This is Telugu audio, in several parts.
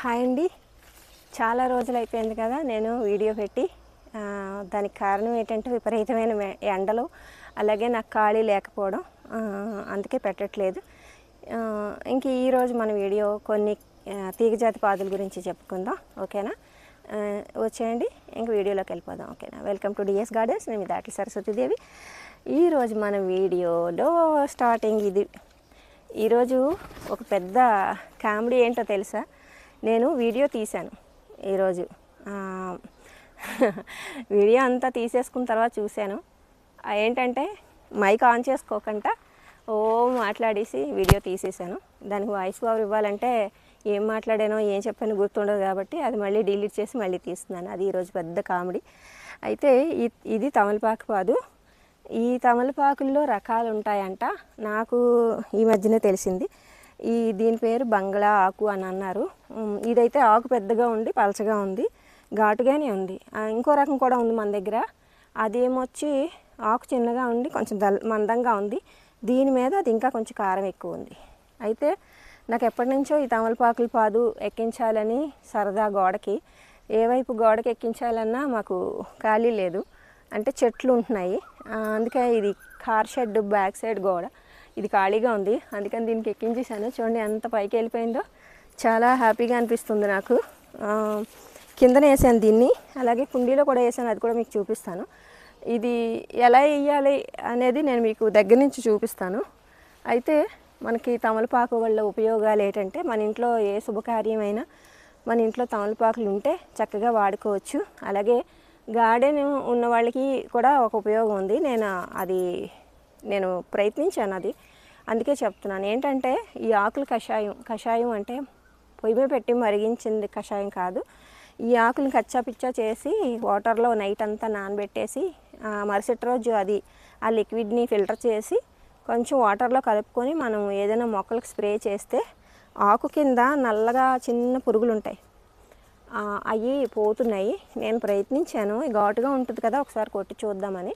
హాయ్ అండి. చాలా రోజులు అయిపోయింది కదా నేను వీడియో పెట్టి. దానికి కారణం ఏంటంటే విపరీతమైన ఎండలు అలాగే నాకు ఖాళీ లేకపోవడం అందుకే పెట్టట్లేదు. ఇంక ఈరోజు మన వీడియో కొన్ని తీగజాతి పాదుల గురించి చెప్పుకుందాం ఓకేనా? వచ్చేయండి ఇంక వీడియోలోకి వెళ్ళిపోదాం ఓకేనా? వెల్కమ్ టు డిఎస్ గార్డెన్స్ నేను మీ దాటి సరస్వతీదేవి ఈరోజు మన వీడియోలో స్టార్టింగ్ ఇది. ఈరోజు ఒక పెద్ద కామెడీ ఏంటో తెలుసా? నేను వీడియో తీశాను ఈరోజు. వీడియో అంతా తీసేసుకున్న తర్వాత చూశాను. ఏంటంటే మైక్ ఆన్ చేసుకోకుండా ఓ మాట్లాడేసి వీడియో తీసేసాను దానికి వాయిస్ ఓవర్ ఇవ్వాలంటే ఏం మాట్లాడానో ఏం చెప్పానో గుర్తుండదు కాబట్టి అది మళ్ళీ డిలీట్ చేసి మళ్ళీ తీస్తున్నాను. అది ఈరోజు పెద్ద కామెడీ. అయితే ఇది తమలపాకు పాదు. ఈ తమలపాకుల్లో రకాలు ఉంటాయంట నాకు ఈ మధ్యనే తెలిసింది. ఈ దీని పేరు బంగ్లా ఆకు అని అన్నారు. ఇదైతే ఆకు పెద్దగా ఉండి పలచగా ఉంది ఘాటుగానే ఉంది. ఇంకో రకం కూడా ఉంది మన దగ్గర. అదేమొచ్చి ఆకు చిన్నగా ఉండి కొంచెం దల్ మందంగా ఉంది. దీని మీద అది ఇంకా కొంచెం కారం ఎక్కువ ఉంది. అయితే నాకు ఎప్పటి నుంచో ఈ తమలపాకులు పాదు ఎక్కించాలని సరదా గోడకి. ఏ వైపు గోడకి ఎక్కించాలన్నా మాకు ఖాళీ లేదు. అంటే చెట్లు ఉంటున్నాయి. అందుకే ఇది కార్ షెడ్ బ్యాక్ సైడ్ గోడ. ఇది ఖాళీగా ఉంది. అందుకని దీనికి ఎక్కించేసాను చూడండి ఎంత పైకి వెళ్ళిపోయిందో. చాలా హ్యాపీగా అనిపిస్తుంది నాకు. కిందన కిందనే వేసాను దీన్ని. అలాగే కుండీలో కూడా వేసాను. అది కూడా మీకు చూపిస్తాను. ఇది ఎలా వేయాలి అనేది నేను మీకు దగ్గర నుంచి చూపిస్తాను. అయితే మనకి తమలపాకు వల్ల ఉపయోగాలు ఏంటంటే మన ఇంట్లో ఏ శుభకార్యమైనా మన ఇంట్లో తమలపాకులు ఉంటే చక్కగా వాడుకోవచ్చు. అలాగే గార్డెన్ ఉన్న వాళ్ళకి కూడా ఒక ఉపయోగం ఉంది. నేను అది నేను ప్రయత్నించాను అది. అందుకే చెప్తున్నాను. ఏంటంటే ఈ ఆకుల కషాయం కషాయం అంటే పొయ్యి మీద పెట్టి మరిగించింది కషాయం కాదు. ఈ ఆకులను కచ్చా పిచ్చా చేసి వాటర్లో నైట్ అంతా నానబెట్టేసి మరుసటి రోజు అది ఆ లిక్విడ్ని ఫిల్టర్ చేసి కొంచెం వాటర్లో కలుపుకొని మనం ఏదైనా మొక్కలకు స్ప్రే చేస్తే ఆకు కింద నల్లగా చిన్న పురుగులు ఉంటాయి అవి పోతున్నాయి. నేను ప్రయత్నించాను. ఘాటుగా ఉంటుంది కదా ఒకసారి కొట్టి చూద్దామని.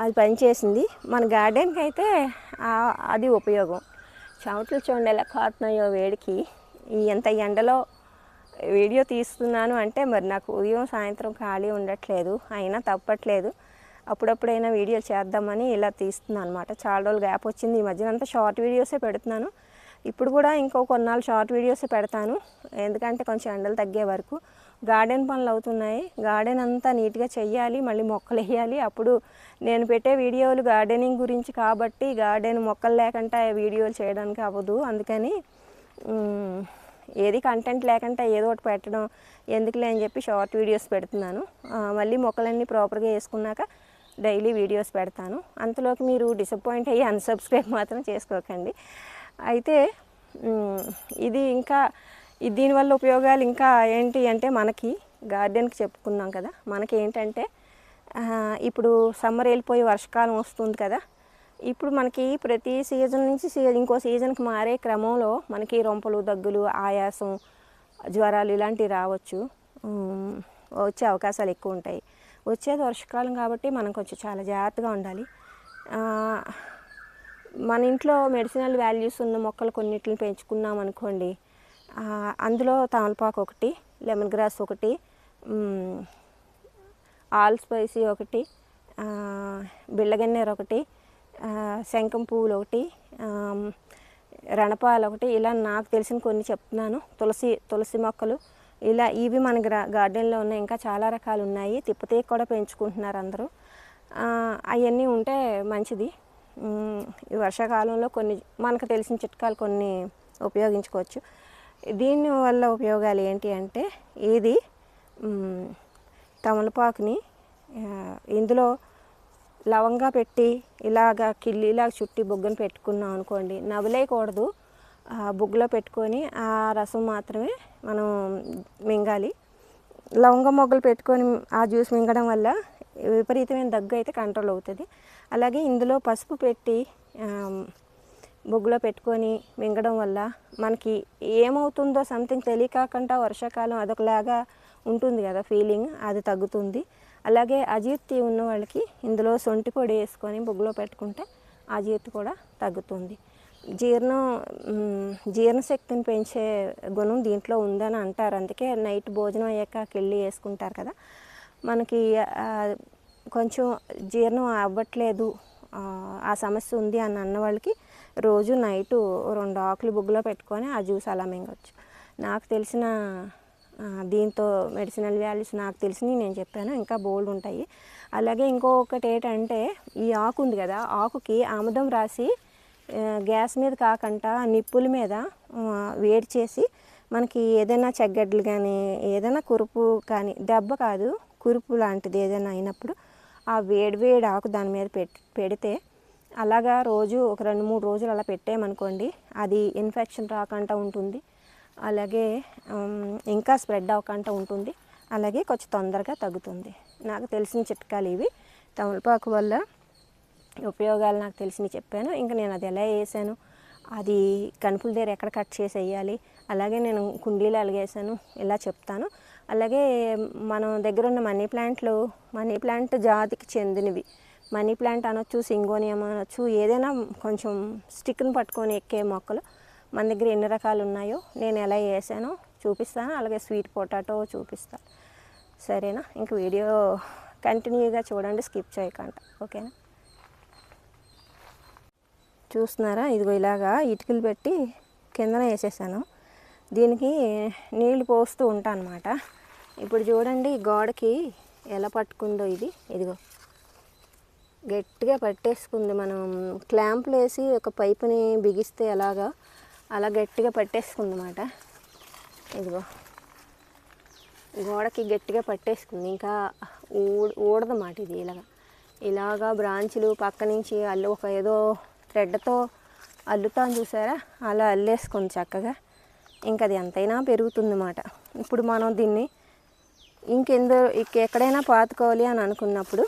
అది పనిచేసింది. మన గార్డెన్కి అయితే అది ఉపయోగం. చెమటలు చూడండి ఎలా కారుతున్నాయో వేడికి ఈ ఎంత ఎండలో వీడియో తీస్తున్నాను అంటే మరి నాకు ఉదయం సాయంత్రం ఖాళీ ఉండట్లేదు అయినా తప్పట్లేదు. అప్పుడప్పుడైనా వీడియోలు చేద్దామని ఇలా తీస్తున్నాను అనమాట చాలా రోజులు గ్యాప్ వచ్చింది. ఈ మధ్యన అంతా షార్ట్ వీడియోసే పెడుతున్నాను. ఇప్పుడు కూడా ఇంకో కొన్నాళ్ళు షార్ట్ వీడియోసే పెడతాను. ఎందుకంటే కొంచెం ఎండలు తగ్గే వరకు. గార్డెన్ పనులు అవుతున్నాయి. గార్డెన్ అంతా నీట్గా చెయ్యాలి మళ్ళీ మొక్కలు వేయాలి. అప్పుడు నేను పెట్టే వీడియోలు గార్డెనింగ్ గురించి కాబట్టి గార్డెన్ మొక్కలు లేకుండా వీడియోలు చేయడానికి అవ్వదు. అందుకని ఏది కంటెంట్ లేకుండా ఏదో ఒకటి పెట్టడం ఎందుకులే అని చెప్పి షార్ట్ వీడియోస్ పెడుతున్నాను. మళ్ళీ మొక్కలన్నీ ప్రాపర్గా వేసుకున్నాక డైలీ వీడియోస్ పెడతాను. అంతలోకి మీరు డిసప్పాయింట్ అయ్యి అన్సబ్స్క్రైబ్ మాత్రం చేసుకోకండి. అయితే ఇది ఇంకా దీనివల్ల ఉపయోగాలు ఇంకా ఏంటి అంటే మనకి గార్డెన్కి చెప్పుకున్నాం కదా మనకి ఏంటంటే ఇప్పుడు సమ్మర్ వెళ్ళిపోయి వర్షకాలం వస్తుంది కదా ఇప్పుడు మనకి ప్రతి సీజన్ నుంచి సీజన్ ఇంకో సీజన్కి మారే క్రమంలో మనకి రొంపలు దగ్గులు ఆయాసం జ్వరాలు ఇలాంటివి రావచ్చు. వచ్చే అవకాశాలు ఎక్కువ ఉంటాయి. వచ్చేది వర్షకాలం కాబట్టి మనం కొంచెం చాలా జాగ్రత్తగా ఉండాలి. మన ఇంట్లో మెడిసినల్ వాల్యూస్ ఉన్న మొక్కలు కొన్నిటిని పెంచుకున్నాం అనుకోండి అందులో తమలపాకు ఒకటి లెమన్ గ్రాస్ ఒకటి ఆల్ స్పైసీ ఒకటి బిళ్ళగన్నేరు ఒకటి శంఖం పువ్వులు ఒకటి రణపాలు ఒకటి ఇలా నాకు తెలిసిన కొన్ని చెప్తున్నాను. తులసి తులసి మొక్కలు ఇలా ఇవి మన గ్రా గార్డెన్లో ఉన్నాయి. ఇంకా చాలా రకాలు ఉన్నాయి. తిప్పతీగ కూడా పెంచుకుంటున్నారు అందరూ. అవన్నీ ఉంటే మంచిది. ఈ వర్షాకాలంలో కొన్ని మనకు తెలిసిన చిట్కాలు కొన్ని ఉపయోగించుకోవచ్చు. దీని వల్ల ఉపయోగాలు ఏంటి అంటే ఇది తమలపాకుని ఇందులో లవంగా పెట్టి ఇలాగా కిల్లిలాగా చుట్టి బొగ్గను పెట్టుకున్నాం అనుకోండి నవలేయకూడదు. బొగ్గులో పెట్టుకొని ఆ రసం మాత్రమే మనం మింగాలి. లవంగ మొగ్గలు పెట్టుకొని ఆ జ్యూస్ మింగడం వల్ల విపరీతమైన దగ్గు అయితే కంట్రోల్ అవుతుంది. అలాగే ఇందులో పసుపు పెట్టి బొగ్గులో పెట్టుకొని మింగడం వల్ల మనకి ఏమవుతుందో సంథింగ్ తెలియకాకుండా వర్షాకాలం అదొకలాగా ఉంటుంది కదా ఫీలింగ్ అది తగ్గుతుంది. అలాగే అజీర్తి ఉన్న వాళ్ళకి ఇందులో సొంటి పొడి వేసుకొని బొగ్గులో పెట్టుకుంటే అజీర్తి కూడా తగ్గుతుంది. జీర్ణం జీర్ణశక్తిని పెంచే గుణం దీంట్లో ఉందని అంటారు. అందుకే నైట్ భోజనం అయ్యాక కిళ్ళి వేసుకుంటారు కదా. మనకి కొంచెం జీర్ణం అవ్వట్లేదు ఆ సమస్య ఉంది అని అన్న వాళ్ళకి రోజు నైటు రెండు ఆకులు బుగ్గులో పెట్టుకొని ఆ జ్యూస్ అలా మింగొచ్చు. నాకు తెలిసిన దీంతో మెడిసినల్ వాల్యూస్ నాకు తెలిసినవి నేను చెప్పాను ఇంకా బోల్డ్ ఉంటాయి. అలాగే ఇంకొకటి ఏంటంటే ఈ ఆకు ఉంది కదా ఆకుకి ఆముదం రాసి గ్యాస్ మీద కాకుండా నిప్పుల మీద వేడి చేసి మనకి ఏదైనా చెగ్గడ్లు కానీ ఏదైనా కురుపు కానీ దెబ్బ కాదు కురుపు లాంటిది ఏదైనా అయినప్పుడు ఆ వేడి వేడి ఆకు దాని మీద పెట్టి పెడితే అలాగా రోజు ఒక రెండు మూడు రోజులు అలా పెట్టామనుకోండి అది ఇన్ఫెక్షన్ రాకుండా ఉంటుంది. అలాగే ఇంకా స్ప్రెడ్ అవ్వకుండా ఉంటుంది. అలాగే కొంచెం తొందరగా తగ్గుతుంది. నాకు తెలిసిన చిట్కాలు ఇవి. తమలపాకు వల్ల ఉపయోగాలు నాకు తెలిసినవి చెప్పాను. ఇంకా నేను అది ఎలా వేసాను అది కనుపుల దగ్గర ఎక్కడ కట్ చేసి వేయాలి అలాగే నేను కుండీలు అలిగేసాను ఇలా చెప్తాను. అలాగే మనం దగ్గర ఉన్న మనీ ప్లాంట్లు మనీ ప్లాంట్ జాతికి చెందినవి. మనీ ప్లాంట్ అనొచ్చు సింగోనియం అనొచ్చు ఏదైనా కొంచెం స్టిక్ని పట్టుకొని ఎక్కే మొక్కలు మన దగ్గర ఎన్ని రకాలు ఉన్నాయో నేను ఎలా వేసానో చూపిస్తాను. అలాగే స్వీట్ పొటాటో చూపిస్తాను సరేనా? ఇంక వీడియో కంటిన్యూగా చూడండి స్కిప్ చేయకుండా. ఓకేనా? చూస్తున్నారా? ఇదిగో ఇలాగా ఇటుకలు పెట్టి కిందన వేసేసాను. దీనికి నీళ్ళు పోస్తూ ఉంటాను అనమాట ఇప్పుడు చూడండి గోడకి ఎలా పట్టుకుందో ఇది. ఇదిగో. గట్టిగా పట్టేసుకుంది. మనం క్లాంపులు వేసి ఒక పైపుని బిగిస్తే ఎలాగా అలా గట్టిగా పట్టేసుకుంది అన్నమాట ఇదిగో గోడకి గట్టిగా పట్టేసుకుంది. ఇంకా ఊడ ఊడదన్నమాట ఇది ఇలాగా. ఇలాగా బ్రాంచులు పక్క నుంచి అల్లు ఒక ఏదో థ్రెడ్తో అల్లుతాను చూసారా? అలా అల్లేసుకుంది చక్కగా. ఇంకా అది ఎంతైనా పెరుగుతుందన్నమాట. ఇప్పుడు మనం దీన్ని ఇంకెందో ఎక్కడైనా పాతుకోవాలి అని అనుకున్నప్పుడు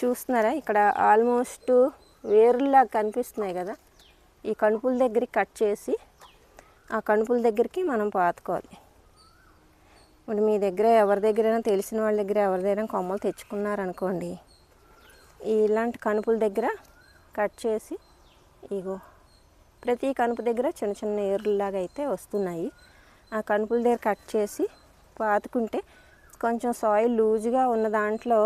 చూస్తున్నారా? ఇక్కడ ఆల్మోస్ట్ వేరులా కనిపిస్తున్నాయి కదా. ఈ కణుపుల దగ్గరికి కట్ చేసి ఆ కణుపుల దగ్గరికి మనం పాతుకోవాలి. ఇప్పుడు మీ దగ్గర ఎవరి దగ్గరైనా తెలిసిన వాళ్ళ దగ్గర ఎవరి దగ్గర కొమ్మలు తెచ్చుకున్నారనుకోండి ఇలాంటి కణుపుల దగ్గర కట్ చేసి ఇగో ప్రతి కనుపు దగ్గర చిన్న చిన్న ఏర్లులాగా అయితే వస్తున్నాయి. ఆ కణుపుల దగ్గర కట్ చేసి పాతుకుంటే కొంచెం సాయిల్ లూజ్గా ఉన్న దాంట్లో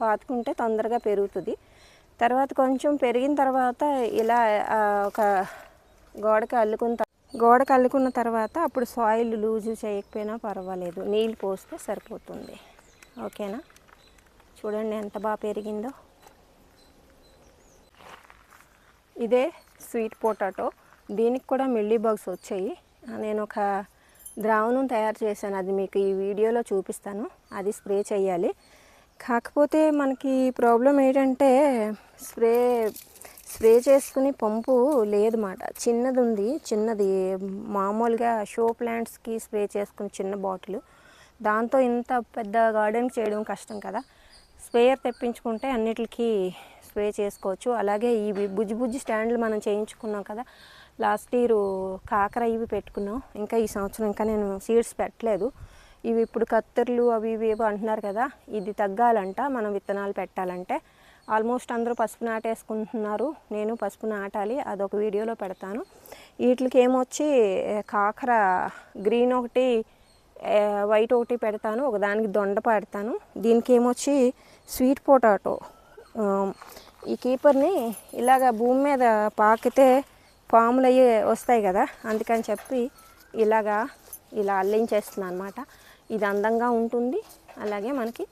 పాతుకుంటే తొందరగా పెరుగుతుంది. తర్వాత కొంచెం పెరిగిన తర్వాత ఇలా ఒక గోడకి అల్లుకున్న గోడకి అల్లుకున్న తర్వాత అప్పుడు సాయిల్ లూజు చేయకపోయినా పర్వాలేదు. నీళ్ళు పోస్తే సరిపోతుంది. ఓకేనా? చూడండి ఎంత బాగా పెరిగిందో. ఇదే స్వీట్ పొటాటో. దీనికి కూడా మిల్లీ బగ్స్ వచ్చాయి. నేను ఒక ద్రావణం తయారు చేశాను. అది మీకు ఈ వీడియోలో చూపిస్తాను. అది స్ప్రే చేయాలి. కాకపోతే మనకి ప్రాబ్లం ఏంటంటే స్ప్రే స్ప్రే చేసుకుని పంపు లేదన్నమాట. చిన్నది ఉంది చిన్నది. మామూలుగా షో ప్లాంట్స్కి స్ప్రే చేసుకుని చిన్న బాటిల్. దాంతో ఇంత పెద్ద గార్డెన్ చేయడం కష్టం కదా. స్ప్రేయర్ తెప్పించుకుంటే అన్నిటికీ స్ప్రే చేసుకోవచ్చు. అలాగే ఇవి బుజ్జి బుజ్జి స్టాండ్లు మనం చేయించుకున్నాం కదా. లాస్ట్ ఇయర్ కాకర ఇవి పెట్టుకున్నాం. ఇంకా ఈ సంవత్సరం ఇంకా నేను సీడ్స్ పెట్టలేదు. ఇవి ఇప్పుడు కత్తెరలు అవి ఇవి ఏవో అంటున్నారు కదా ఇది తగ్గాలంట మనం విత్తనాలు పెట్టాలంటే. ఆల్మోస్ట్ అందరూ పసుపు నాటేసుకుంటున్నారు నేను పసుపు నాటాలి అదొక వీడియోలో పెడతాను. వీటికి ఏమొచ్చి కాకర గ్రీన్ ఒకటి వైట్ ఒకటి పెడతాను ఒకదానికి దొండ పెడతాను. దీనికి ఏమొచ్చి స్వీట్ పొటాటో ఈ కీపర్ని ఇలాగ భూమి మీద పాకితే పాములు అయ్యి వస్తాయి కదా అందుకని చెప్పి ఇలాగా ఇలా అల్లించేస్తున్నాను అనమాట ఇది అందంగా ఉంటుంది. అలాగే మనకి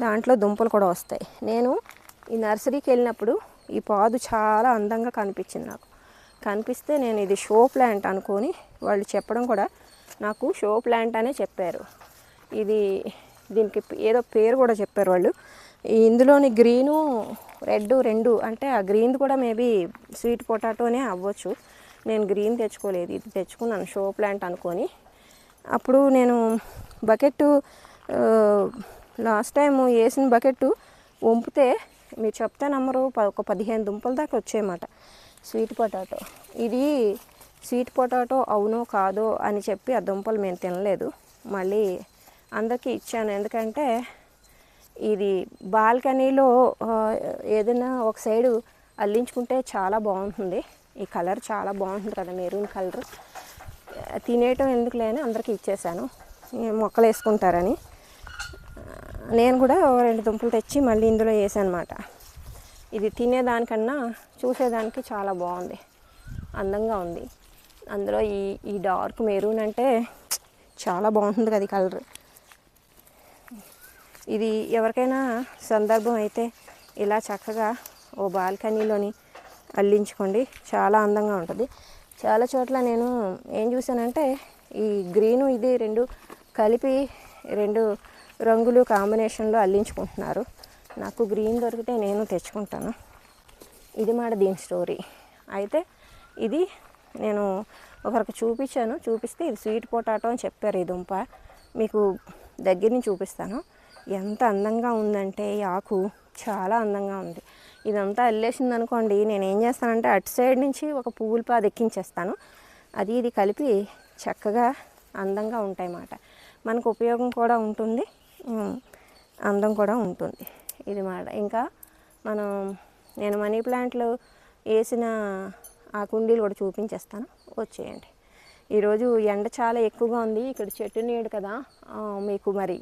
దాంట్లో దుంపలు కూడా వస్తాయి. నేను ఈ నర్సరీకి వెళ్ళినప్పుడు ఈ పాదు చాలా అందంగా కనిపించింది నాకు. కనిపిస్తే నేను ఇది షో ప్లాంట్ అనుకొని వాళ్ళు చెప్పడం కూడా నాకు షో ప్లాంట్ అనే చెప్పారు. ఇది దీనికి ఏదో పేరు కూడా చెప్పారు వాళ్ళు. ఇందులోని గ్రీను రెడ్ రెండు అంటే ఆ గ్రీన్ కూడా మేబీ స్వీట్ పొటాటోనే అవ్వచ్చు. నేను గ్రీన్ తెచ్చుకోలేదు. ఇది తెచ్చుకున్నాను షో ప్లాంట్ అనుకొని. అప్పుడు నేను బకెట్ లాస్ట్ టైం వేసిన బకెట్ వంపితే మీరు చెప్తే నమ్మరు ఒక పదిహేను దుంపల దాకా వచ్చాయన్నమాట స్వీట్ పొటాటో. ఇది స్వీట్ పొటాటో అవునో కాదో అని చెప్పి ఆ దుంపలు మేము తినలేదు. మళ్ళీ అందరికీ ఇచ్చాను. ఎందుకంటే ఇది బాల్కనీలో ఏదైనా ఒక సైడు అల్లించుకుంటే చాలా బాగుంటుంది. ఈ కలర్ చాలా బాగుంటుంది కదా మెరూన్ కలర్. తినేయటం ఎందుకు లేని అందరికీ ఇచ్చేసాను మొక్కలు వేసుకుంటారని. నేను కూడా ఒక రెండు దుంపలు తెచ్చి మళ్ళీ ఇందులో వేసాను అనమాట ఇది తినేదానికన్నా చూసేదానికి చాలా బాగుంది. అందంగా ఉంది. అందులో ఈ ఈ డార్క్ మెరూన్ అంటే చాలా బాగుంటుంది కదా కలర్. ఇది ఎవరికైనా సందర్భం అయితే ఇలా చక్కగా ఓ బాల్కనీలోని అల్లించుకోండి. చాలా అందంగా ఉంటుంది. చాలా చోట్ల నేను ఏం చూసానంటే ఈ గ్రీను ఇది రెండు కలిపి రెండు రంగులు కాంబినేషన్లో అల్లించుకుంటున్నారు. నాకు గ్రీన్ దొరికితే నేను తెచ్చుకుంటాను. ఇది మాట దీని స్టోరీ. అయితే ఇది నేను ఒకరికి చూపించాను. చూపిస్తే ఇది స్వీట్ పొటాటో అని చెప్పారు ఈ దుంప. మీకు దగ్గర నుంచి చూపిస్తాను. ఎంత అందంగా ఉందంటే ఈ ఆకు చాలా అందంగా ఉంది. ఇదంతా అల్లేసింది అనుకోండి నేను ఏం చేస్తానంటే అటు సైడ్ నుంచి ఒక పువ్వుల పాద ఎక్కించేస్తాను. అది ఇది కలిపి చక్కగా అందంగా ఉంటాయి అన్నమాట మనకు ఉపయోగం కూడా ఉంటుంది. అందం కూడా ఉంటుంది. ఇది మాట. ఇంకా మనం నేను మనీ ప్లాంట్లు వేసిన ఆ కుండీలు కూడా చూపించేస్తాను. వచ్చేయండి. ఈరోజు ఎండ చాలా ఎక్కువగా ఉంది. ఇక్కడ చెట్టు నీడు కదా. మీకు మరి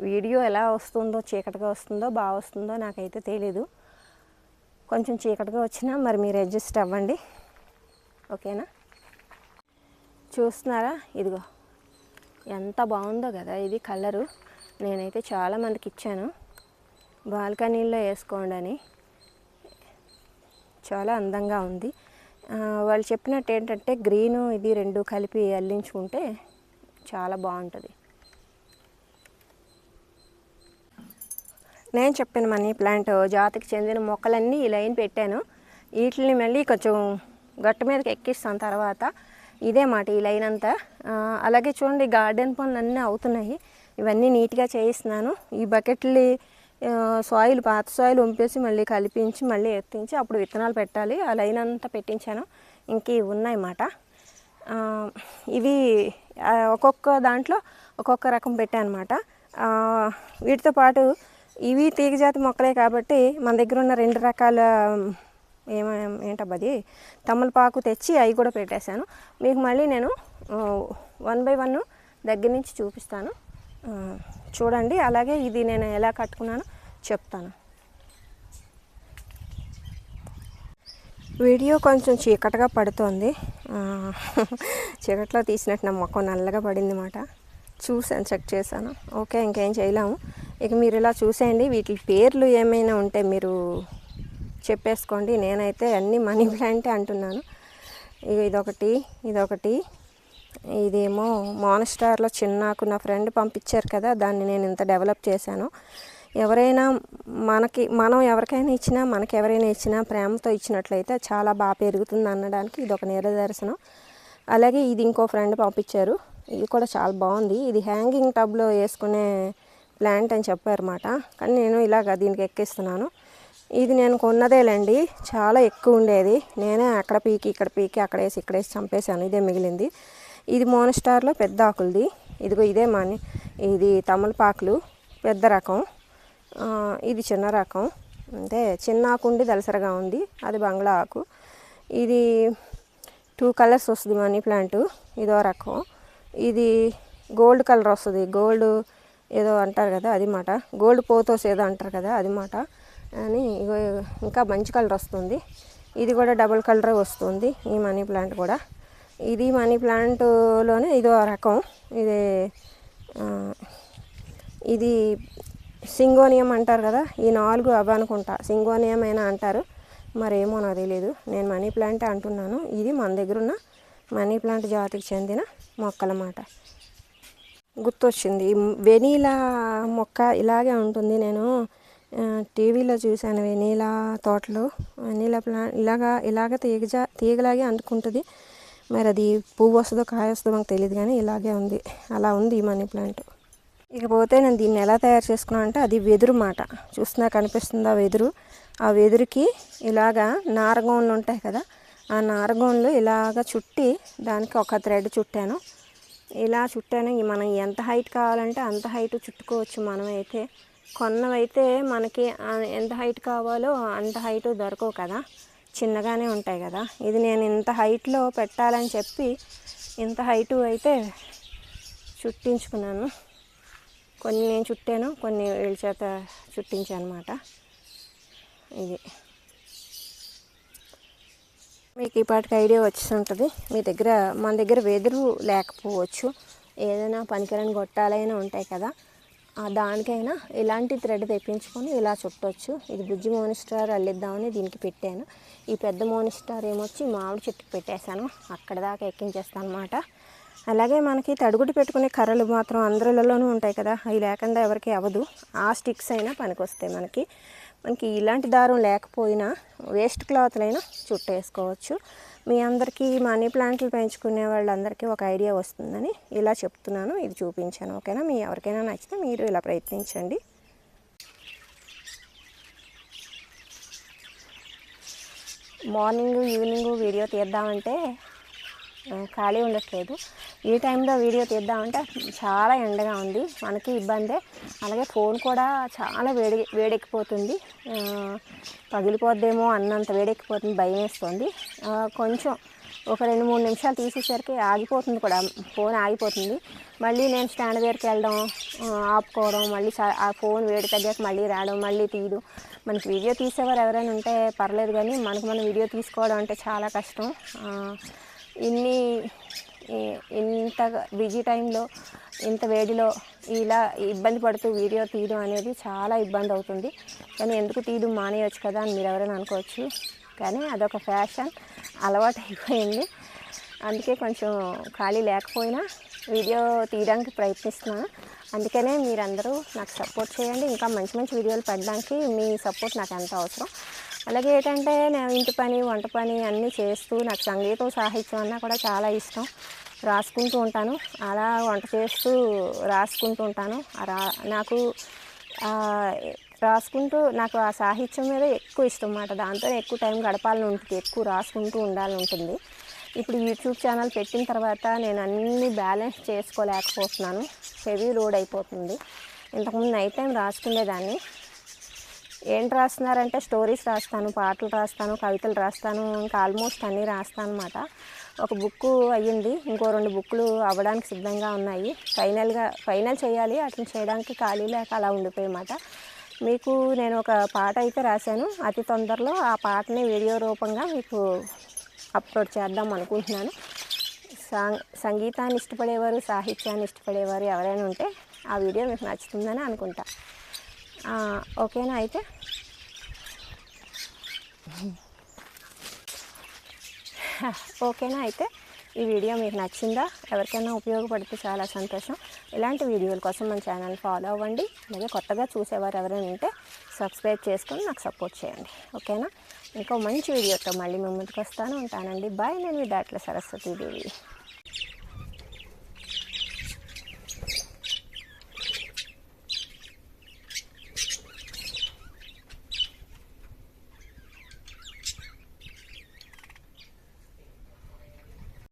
వీడియో ఎలా వస్తుందో చీకటిగా వస్తుందో బాగా వస్తుందో నాకైతే తెలీదు. కొంచెం చీకటిగా వచ్చినా మరి మీరు అడ్జస్ట్ అవ్వండి. ఓకేనా? చూస్తున్నారా? ఇదిగో. ఎంత బాగుందో కదా ఇది కలరు. నేనైతే చాలా మందికి ఇచ్చాను. బాల్కనీలో వేసుకోండి అని. చాలా అందంగా ఉంది. వాళ్ళు చెప్పినట్టు ఏంటంటే గ్రీను ఇది రెండు కలిపి అల్లించుకుంటే చాలా బాగుంటుంది. నేను చెప్పిన మనీ ప్లాంట్ జాతికి చెందిన మొక్కలన్నీ ఈ లైన్ పెట్టాను. వీటిని మళ్ళీ కొంచెం గట్టు మీదకి ఎక్కిస్తాను తర్వాత. ఇదే మాట ఈ లైన్ అంతా. అలాగే చూడండి గార్డెన్ పనులు అన్నీ అవుతున్నాయి. ఇవన్నీ నీట్గా చేయిస్తున్నాను. ఈ బకెట్లు సాయిల్ పాత సాయిల్ వంపేసి మళ్ళీ కలిపించి మళ్ళీ ఎత్తించి అప్పుడు విత్తనాలు పెట్టాలి. ఆ లైన్ అంతా పెట్టించాను. ఇంక ఇవి ఉన్నాయన్నమాట ఇవి ఒక్కొక్క దాంట్లో ఒక్కొక్క రకం పెట్టాను అనమాట వీటితో పాటు ఇవి తీగజాతి మొక్కలే కాబట్టి మన దగ్గర ఉన్న రెండు రకాల ఏమ ఏంటబ్బది తమలపాకు తెచ్చి అవి కూడా పెట్టేశాను. మీకు మళ్ళీ నేను వన్ బై వన్ దగ్గర నుంచి చూపిస్తాను. చూడండి. అలాగే ఇది నేను ఎలా కట్టుకున్నానో చెప్తాను. వీడియో కొంచెం చీకటిగా పడుతోంది. చీకట్లో తీసినట్టు నా మొక్క నల్లగా పడింది మాట. చూసాను చెక్ చేశాను. ఓకే ఇంకేం చేయలేము. ఇక మీరు ఇలా చూసేయండి. వీటి పేర్లు ఏమైనా ఉంటే మీరు చెప్పేసుకోండి. నేనైతే అన్ని మనీ ప్లాంటే అంటున్నాను. ఇక ఇదొకటి ఇదొకటి. ఇదేమో మానస్టార్లో చిన్నాకు నా ఫ్రెండ్ పంపించారు కదా దాన్ని నేను ఇంత డెవలప్ చేశాను. ఎవరైనా మనకి మనం ఎవరికైనా ఇచ్చినా మనకి ఎవరైనా ఇచ్చినా ప్రేమతో ఇచ్చినట్లయితే చాలా బాగా పెరుగుతుంది అనడానికి ఇది ఒక నిరదర్శనం అలాగే ఇది ఇంకో ఫ్రెండ్ పంపించారు. ఇది కూడా చాలా బాగుంది. ఇది హ్యాంగింగ్ టబ్లో వేసుకునే ప్లాంట్ అని చెప్పారన్నమాట. కానీ నేను ఇలాగ దీనికి ఎక్కిస్తున్నాను. ఇది నేను కొన్నదేలేండి. చాలా ఎక్కువ ఉండేది. నేనే అక్కడ పీకి ఇక్కడ పీకి అక్కడ వేసి ఇక్కడ వేసి చంపేశాను. ఇదే మిగిలింది. ఇది మోనస్టార్లో పెద్ద ఆకులది. ఇదిగో ఇదే మాని ఇది తమలపాకులు. పెద్ద రకం. ఇది చిన్న రకం. అంటే చిన్న ఆకు ఉండి దలసరగా ఉంది. అది బంగ్లా ఆకు. ఇది టూ కలర్స్ వస్తుంది మనీ ప్లాంట్ ఇదో రకం. ఇది గోల్డ్ కలర్ వస్తుంది. గోల్డ్ ఏదో అంటారు కదా అది మాట. గోల్డ్ పోతోస్ ఏదో అంటారు కదా అది మాట. అని ఇగో ఇంకా మంచి కలర్ వస్తుంది. ఇది కూడా డబుల్ కలర్ వస్తుంది ఈ మనీ ప్లాంట్ కూడా. ఇది మనీ ప్లాంట్లోనే ఇదో రకం. ఇది ఇది సింగోనియం అంటారు కదా ఈ నాలుగు అవి అనుకుంటా. సింగోనియం అయినా అంటారు. మరేమో నాకు తెలియదు నేను మనీ ప్లాంట్ అంటున్నాను. ఇది మన దగ్గర ఉన్న మనీ ప్లాంట్ జాతికి చెందిన మొక్కలన్నమాట గుర్తొచ్చింది. వెనీలా మొక్క ఇలాగే ఉంటుంది. నేను టీవీలో చూశాను వెనీలా తోటలు. వెనీలా ప్లాంట్ ఇలాగా ఇలాగ తీగజా తీగలాగే అంటుకుంటుంది. మరి అది పువ్వు వస్తుందో కాయ వస్తుందో మాకు తెలియదు కానీ ఇలాగే ఉంది. అలా ఉంది ఈ మనీ ప్లాంట్. ఇకపోతే నేను దీన్ని ఎలా తయారు చేసుకున్నాను అంటే అది వెదురు మాట. చూస్తున్నా కనిపిస్తుందా వెదురు? ఆ వెదురుకి ఇలాగా నారగోన్లు ఉంటాయి కదా ఆ నారగోన్లు ఇలాగ చుట్టి దానికి ఒక థ్రెడ్ చుట్టాను. ఇలా చుట్టాను. మనం ఎంత హైట్ కావాలంటే అంత హైట్ చుట్టుకోవచ్చు మనమైతే. కొన్నవైతే మనకి ఎంత హైట్ కావాలో అంత హైట్ దొరకవు కదా. చిన్నగానే ఉంటాయి కదా. ఇది నేను ఇంత హైట్లో పెట్టాలని చెప్పి ఇంత హైటు అయితే చుట్టించుకున్నాను. కొన్ని నేను చుట్టాను. కొన్ని వీళ్ళ చేత చుట్టించాను అనమాట ఇది. మీకు ఇప్పటికి ఐడియా వచ్చేసి ఉంటుంది మీ దగ్గర మన దగ్గర వెదురు లేకపోవచ్చు. ఏదైనా పనికిరాని గొట్టాలైనా ఉంటాయి కదా. దానికైనా ఇలాంటి థ్రెడ్ తెప్పించుకొని ఇలా చుట్టొచ్చు. ఇది బుజ్జి మోనిస్టార్ అల్లిద్దామని దీనికి పెట్టాను. ఈ పెద్ద మోనిస్టార్ ఏమొచ్చి మామిడి చెట్టుకు పెట్టేశాను. అక్కడ దాకా ఎక్కించేస్తాను అనమాట అలాగే మనకి తడుగుడు పెట్టుకునే కర్రలు మాత్రం అందరిలోనూ ఉంటాయి కదా అవి లేకుండా ఎవరికి అవ్వదు. ఆ స్టిక్స్ అయినా పనికొస్తాయి మనకి. మనకి ఇలాంటి దారం లేకపోయినా వేస్ట్ క్లాత్లైనా చుట్టేసుకోవచ్చు. మీ అందరికీ మనీ ప్లాంట్లు పెంచుకునే వాళ్ళందరికీ ఒక ఐడియా వస్తుందని ఇలా చెప్తున్నాను. ఇది చూపించాను ఓకేనా? మీ ఎవరికైనా నచ్చితే మీరు ఇలా ప్రయత్నించండి. మార్నింగ్ ఈవినింగ్ వీడియో తీద్దామంటే ఖాళీ ఉండట్లేదు. ఈ టైంలో వీడియో తీద్దామంటే చాలా ఎండగా ఉంది. మనకి ఇబ్బందే. అలాగే ఫోన్ కూడా చాలా వేడి వేడెక్కిపోతుంది. పగిలిపోద్దేమో అన్నంత వేడెక్కిపోతుంది. భయం వేస్తుంది. కొంచెం ఒక రెండు మూడు నిమిషాలు తీసేసరికి ఆగిపోతుంది కూడా. ఫోన్ ఆగిపోతుంది. మళ్ళీ నేను స్టాండ్ దగ్గరికి వెళ్ళడం ఆపుకోవడం మళ్ళీ ఆ ఫోన్ వేడి తగ్గాక మళ్ళీ రావడం మళ్ళీ తీయడం. మనకి వీడియో తీసేవారు ఎవరైనా ఉంటే పర్లేదు కానీ మనకు మనం వీడియో తీసుకోవడం అంటే చాలా కష్టం. ఇన్ని ఇంత బిజీ టైంలో ఇంత వేడిలో ఇలా ఇబ్బంది పడుతూ వీడియో తీయడం అనేది చాలా ఇబ్బంది అవుతుంది. కానీ ఎందుకు తీయడం మానేయచ్చు కదా అని మీరు ఎవరైనా అనుకోవచ్చు. కానీ అదొక ఫ్యాషన్ అలవాటు అయిపోయింది. అందుకే కొంచెం ఖాళీ లేకపోయినా వీడియో తీయడానికి ప్రయత్నిస్తున్నాను. అందుకనే మీరందరూ నాకు సపోర్ట్ చేయండి. ఇంకా మంచి మంచి వీడియోలు పెట్టడానికి మీ సపోర్ట్ నాకు ఎంత అవసరం. అలాగే ఏంటంటే నేను ఇంటి పని వంట పని అన్నీ చేస్తూ నాకు సంగీతం సాహిత్యం అన్నా కూడా చాలా ఇష్టం. రాసుకుంటూ ఉంటాను. అలా వంట చేస్తూ రాసుకుంటూ ఉంటాను. రా నాకు రాసుకుంటూ నాకు ఆ సాహిత్యం మీద ఎక్కువ ఇష్టం అన్నమాట. దాంతో ఎక్కువ టైం గడపాలని ఉంటుంది. ఎక్కువ రాసుకుంటూ ఉండాలని ఉంటుంది. ఇప్పుడు యూట్యూబ్ ఛానల్ పెట్టిన తర్వాత నేను అన్నీ బ్యాలెన్స్ చేసుకోలేకపోతున్నాను. హెవీ లోడ్ అయిపోతుంది. ఇంతకుముందు నైట్ టైం రాసుకునేదాన్ని. ఏంటి రాస్తున్నారంటే స్టోరీస్ రాస్తాను పాటలు రాస్తాను కవితలు రాస్తాను ఇంకా ఆల్మోస్ట్ అన్నీ రాస్తాను అనమాట ఒక బుక్ అయ్యింది ఇంకో రెండు బుక్లు అవ్వడానికి సిద్ధంగా ఉన్నాయి. ఫైనల్గా ఫైనల్ చేయాలి అట్లా చేయడానికి ఖాళీ లేక అలా ఉండిపోయమాట మీకు నేను ఒక పాట అయితే రాశాను అతి తొందరలో ఆ పాటని వీడియో రూపంగా మీకు అప్లోడ్ చేద్దాం అనుకుంటున్నాను. సాంగ్ సంగీతాన్ని ఇష్టపడేవారు సాహిత్యాన్ని ఇష్టపడేవారు ఎవరైనా ఉంటే ఆ వీడియో మీకు నచ్చుతుందని అనుకుంటా. ఓకేనా అయితే? ఓకేనా అయితే? ఈ వీడియో మీకు నచ్చిందా? ఎవరికైనా ఉపయోగపడితే చాలా సంతోషం. ఇలాంటి వీడియోల కోసం మన ఛానల్ ఫాలో అవ్వండి. అలాగే కొత్తగా చూసేవారు ఎవరైనా ఉంటే సబ్స్క్రైబ్ చేసుకొని నాకు సపోర్ట్ చేయండి. ఓకేనా? ఇంకో మంచి వీడియోతో మళ్ళీ మీ ముందుకు వస్తాను. ఉంటానండి. బాయ్ నేను మీ దాట్ల సరస్వతీదేవి